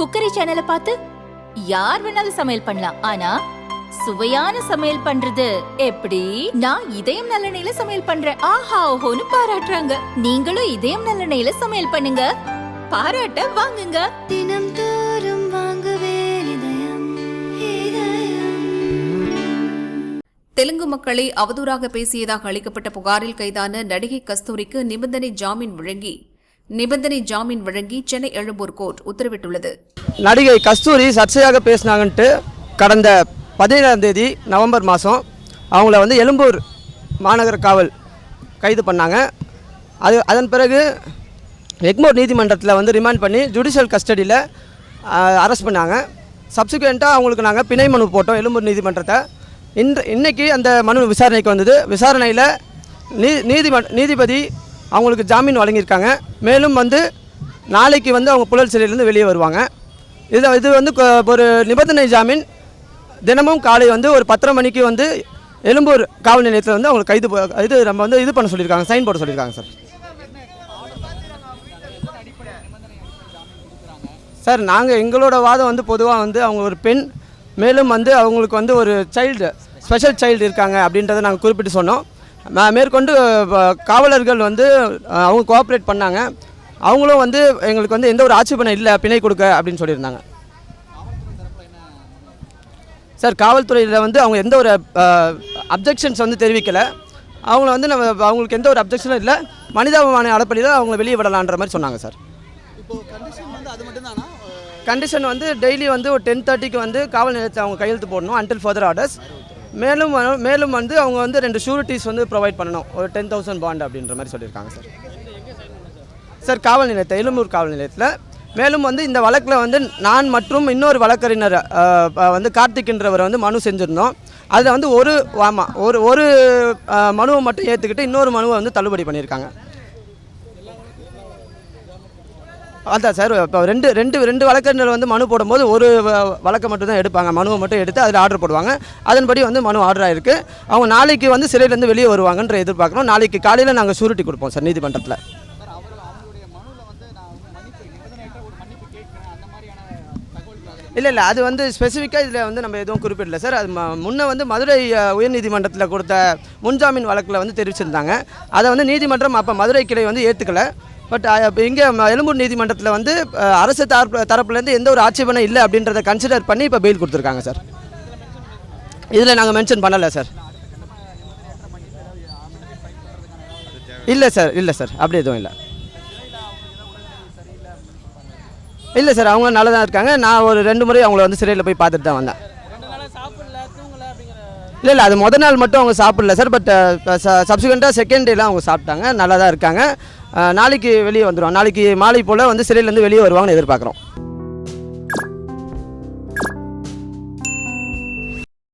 Cookery சேனலை பார்த்து யார் வேணாலும் சமையல் பண்ணலாம். ஆனா சுவையான சமையல் பண்றது எப்படி? நான் இதயம் நல்லெண்ணெயில சமையல் பண்றேன். ஆஹா ஓஹோன்னு பாராட்டுறாங்க. நீங்களும் இதயம் நல்லெண்ணெயில சமையல் பண்ணுங்க. பாராட்ட வாங்குங்க. தினம் தோறும் வாங்குவே இதயம் இதயம். தெலுங்கு மக்களை அவதூறாக பேசியதாக அளிக்கப்பட்ட புகாரில் கைதான நடிகை கஸ்தூரிக்கு நிபந்தனை ஜாமீன் வழங்கி நிபந்தனை ஜாமீன் வழங்கி சென்னை எழும்பூர் கோர்ட் உத்தரவிட்டுள்ளது. நடிகை கஸ்தூரி சர்ச்சையாக பேசினாங்கன்ட்டு கடந்த பதினேழாம் தேதி நவம்பர் மாதம் அவங்கள வந்து எழும்பூர் மாநகர காவல் கைது பண்ணாங்க. அது அதன் பிறகு எக்மோர் நீதிமன்றத்தில் வந்து ரிமாண்ட் பண்ணி ஜுடிஷியல் கஸ்டடியில் அரெஸ்ட் பண்ணாங்க. சப்சிக்வெண்ட்டாக அவங்களுக்கு நாங்கள் பிணை மனு போட்டோம் எழும்பூர் நீதிமன்றத்தை. இன்று இன்றைக்கி அந்த மனு விசாரணைக்கு வந்தது. விசாரணையில் நீ நீதிமன் நீதிபதி அவங்களுக்கு ஜாமீன் வழங்கியிருக்காங்க. மேலும் வந்து நாளைக்கு வந்து அவங்க புழல் சிறையிலேருந்து வெளியே வருவாங்க. இது இது வந்து ஒரு நிபந்தனை ஜாமீன். தினமும் காலை வந்து ஒரு பத்தரை மணிக்கு வந்து எழும்பூர் காவல் நிலையத்தில் வந்து அவங்களுக்கு கைது இது நம்ம வந்து இது பண்ண சொல்லியிருக்காங்க சைன் போட சொல்லியிருக்காங்க சார். சார் நாங்கள் எங்களோட வாதம் வந்து பொதுவாக வந்து அவங்க ஒரு பெண் மேலும் வந்து அவங்களுக்கு வந்து ஒரு சைல்டு ஸ்பெஷல் சைல்டு இருக்காங்க அப்படின்றத நாங்கள் குறிப்பிட்டு சொன்னோம். மேற்கொண்டு காவலர்கள் வந்து அவங்க கோஆப்ரேட் பண்ணாங்க. அவங்களும் வந்து எங்களுக்கு வந்து எந்த ஒரு ஆட்சேபனை இல்லை பிணை கொடுக்க அப்படின்னு சொல்லியிருந்தாங்க. சார் காவல்துறையில் வந்து அவங்க எந்த ஒரு அப்ஜெக்ஷன்ஸ் வந்து தெரிவிக்கலை. அவங்கள வந்து நம்ம அவங்களுக்கு எந்த ஒரு அப்ஜெக்ஷனும் இல்லை. மனிதாபிமான அடிப்படையில் அவங்கள வெளியே விடலான்ற மாதிரி சொன்னாங்க சார். கண்டிஷன் வந்து டெய்லி வந்து ஒரு டென் தேர்ட்டிக்கு வந்து காவல் நிலையத்தில் அவங்க கையெழுத்து போடணும் அன்டில் ஃபர்தர் ஆர்டர்ஸ் மேலும் மேலும் வந்து அவங்க வந்து ரெண்டு ஷூரிட்டிஸ் வந்து ப்ரொவைட் பண்ணணும். ஒரு டென் தௌசண்ட் பாண்ட் அப்படின்ற மாதிரி சொல்லியிருக்காங்க சார் சார் காவல் நிலையத்தை எழும்பூர் காவல் நிலையத்தில். மேலும் வந்து இந்த வழக்கில் வந்து நான் மற்றும் இன்னொரு வழக்கறிஞர் வந்து கார்த்திக்ன்றவர் வந்து மனு செஞ்சுருந்தோம். அதில் வந்து ஒரு ஆமாம் ஒரு ஒரு மனுவை மட்டும் ஏற்றுக்கிட்டு இன்னொரு மனுவை வந்து தள்ளுபடி பண்ணியிருக்காங்க. அதான் சார் இப்போ ரெண்டு ரெண்டு ரெண்டு வழக்கறிஞர் வந்து மனு போடும்போது ஒரு வழக்கை மட்டும் தான் எடுப்பாங்க. மனுவை மட்டும் எடுத்து அதில் ஆர்டர் போடுவாங்க. அதன்படி வந்து மனு ஆர்டர் ஆயிருக்கு. அவங்க நாளைக்கு வந்து சிறையிலேருந்து வெளியே வருவாங்கன்ற எதிர்பார்க்குறோம். நாளைக்கு காலையில் நாங்கள் ஷூரிட்டி கொடுப்போம் சார் நீதிமன்றத்தில். இல்லை இல்லை அது வந்து ஸ்பெசிஃபிக்காக இதில் வந்து நம்ம எதுவும் குறிப்பிடல சார். அது முன்ன வந்து மதுரை உயர்நீதிமன்றத்தில் கொடுத்த முன்ஜாமீன் வழக்கில் வந்து தெரிவிச்சிருந்தாங்க. அதை வந்து நீதிமன்றம் அப்போ மதுரை கிளை வந்து ஏற்றுக்கல பட் இங்கே எழும்பூர் நீதிமன்றத்தில் வந்து அரசு தரப்பு தரப்புலேருந்து எந்த ஒரு ஆட்சேபனை இல்லை அப்படின்றத கன்சிடர் பண்ணி இப்போ பெயில் கொடுத்துருக்காங்க சார் இதில் நாங்கள் மென்ஷன் பண்ணலை சார் இல்லை சார் இல்லை சார் அப்படி எதுவும் இல்லை. இல்லை சார் அவங்க நல்லா தான் இருக்காங்க. நான் ஒரு ரெண்டு முறை அவங்கள வந்து சிறையில் போய் பார்த்துட்டு தான் வந்தேன். இல்லை இல்லை அது முத நாள் மட்டும் அவங்க சாப்பிடல சார் பட் சப்சிக்வெண்ட்டாக செகண்ட் டேலாம் அவங்க சாப்பிட்டாங்க. நல்லா தான் இருக்காங்க நாளைக்கு வெளியே வந்துடும் நாளைக்கு மாலை போல் வந்து சிறையிலேருந்து வெளியே வருவாங்கன்னு எதிர்பார்க்குறோம்.